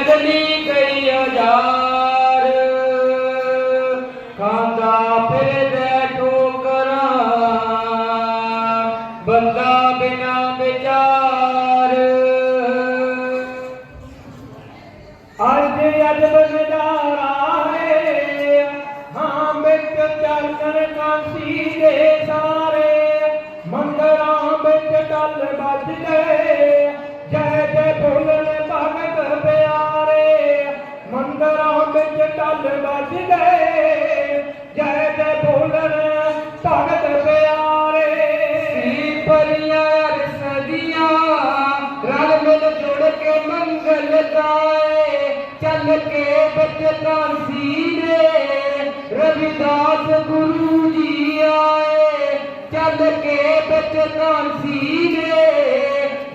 ਅਗਲੀ ਕਈ ਹਜ਼ਾਰ ਖਾਂਦਾ ਫਿਰਦਾ ਠੋਕਰਾਂ। ਬੰਦਾ ਬਿਨਾ ਵਿਚਾਰ। ਅੱਜ ਅਜਬ ਨਜ਼ਾਰਾ ਹੈ, ਹਾਂ ਵਿੱਚ ਚਾਨਣ ਕਾਂਸੀ ਦੇ ਸਾਰੇ। ਮੰਦਰਾਂ ਵਿੱਚ ਟੱਲ ਵੱਜ ਗਏ ਜੈ ਜੈ ਬੋਲਣ ਵਿੱਚ ਟੱਲ ਗਏ। ਜੈ ਜੈ ਬੋਲਣ ਭਗਤ ਪਿਆਰੇ। ਸੀ ਪਰੀਆਂ ਰਸਦੀਆਂ, ਰਲ ਮਿਲ ਜੁੜ ਕੇ ਮੰਗਲ ਗਾਏ। ਚੱਲ ਕੇ ਵਿੱਚ ਕਾਂਸੀ ਦੇ ਰਵਿਦਾਸ ਗੁਰੂ ਜੀ ਆਏ। ਚੱਲ ਕੇ ਵਿੱਚ ਕਾਂਸੀ ਦੇ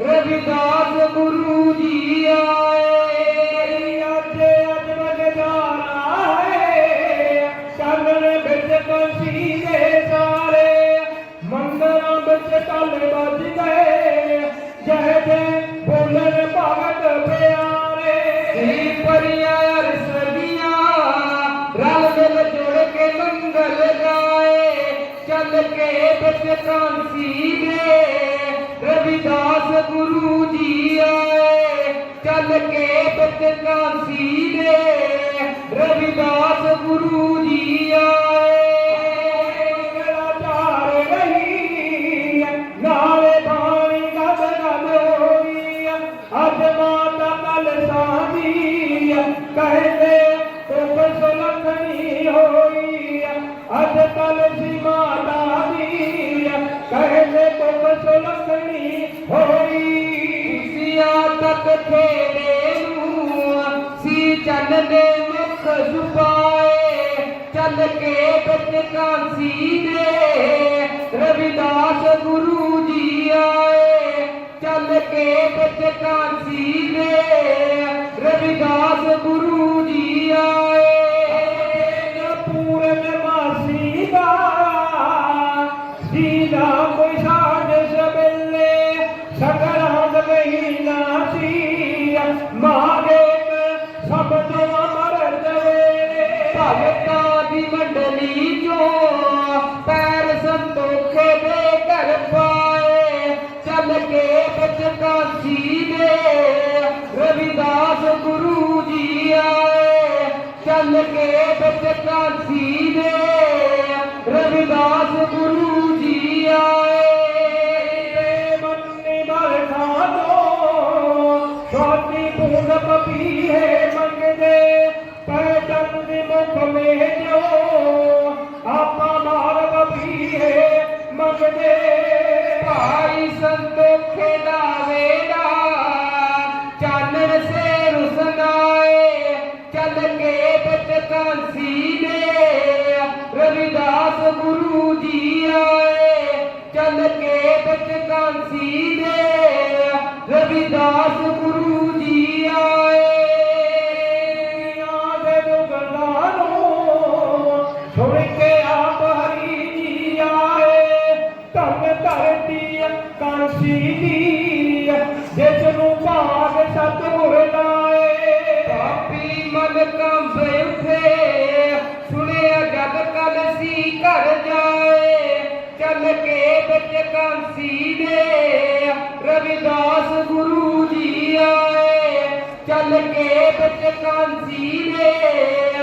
ਰਵਿਦਾਸ ਗੁਰੂ ਜੀ ਆਏ। ਕੇ ਮੰਗਲ ਗਾਏ ਚੱਲ ਕੇ ਵਿੱਚ ਕਾਂਸੀ ਦੇ। ਰਵਿਦਾਸ ਗੁਰੂ ਜੀ ਆਏ, ਚੱਲ ਕੇ ਵਿੱਚ ਕਾਂਸੀ ਦੇ। ਤੱਕ ਨੂੰ ਸੀ ਚੰਨ ਮੁਖ ਸੁਪਾਏ ਚੱਲ ਕੇ ਵਿੱਚ ਕਾਂਸੀ ਦੇ। ਰਵਿਦਾਸ ਗੁਰੂ ਜੀ ਆਏ, ਚੱਲ ਕੇ ਵਿੱਚ ਕਾਂਸੀ ਦੇ। ਰਵਿਦਾਸ ਗੁਰੂ ਜੀ ਆਏ। ਪੂਰਨ ਮਾਸੀ ਦਾ ਸੀਦਾ ਕੋਈ ਭਗਤਾਂ ਦੀ ਮੰਡਲੀ ਚੋਂ ਪੈਰ ਸੰਤੋਖੇ ਦੇ ਘਰ ਪਾਏ। ਚੱਲ ਕੇ ਵਿੱਚ ਦੇ ਰਵਿਦਾਸ ਗੁਰੂ ਜੀ ਆਏ। ਚੱਲ ਕੇ ਵਿੱਚ ਦੇ ਰਵਿਦਾਸ ਗੁਰੂ ਜੀ ਆਏ। ਮੰਨੀ ਬਰਖਾ ਤੋਂ ਛੋਟੀ ਬੂੰਦ ਪਪੀਹੇ ਮੰਗਦੇ ਪੈ ਚੰਦ ਦੀ ਮੁਖ ਮੇ ਜੋ ਆਪਾ ਮਾਰ ਪਪੀਹੇ ਮੰਗਦੇ। ਭਾਈ ਸੰਤੋਖੇ ਦਾ ਵੇੜਾ ਚਾਨਣ ਸੇ ਰੁਸਨਾਏ ਚੱਲ ਕੇ ਵਿੱਚ ਕਾਂਸੀ ਦੇ ਰਵਿਦਾਸ ਗੁਰੂ ਜੀ ਆਏ, ਚੱਲ ਕੇ ਵਿੱਚ ਕਾਂਸੀ ਦੇ ਰਵਿਦਾਸ ਵਿੱਚ ਕਾਂਸੀ ਦੇ ਰਵਿਦਾਸ ਗੁਰੂ ਜੀ ਆਏ। ਚੱਲ ਕੇ ਵਿੱਚ ਕਾਂਸੀ ਦੇ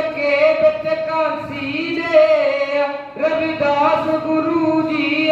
ਕੇ ਵਿੱਚ ਕਾਂਸੀ ਦੇ ਰਵਿਦਾਸ ਗੁਰੂ ਜੀ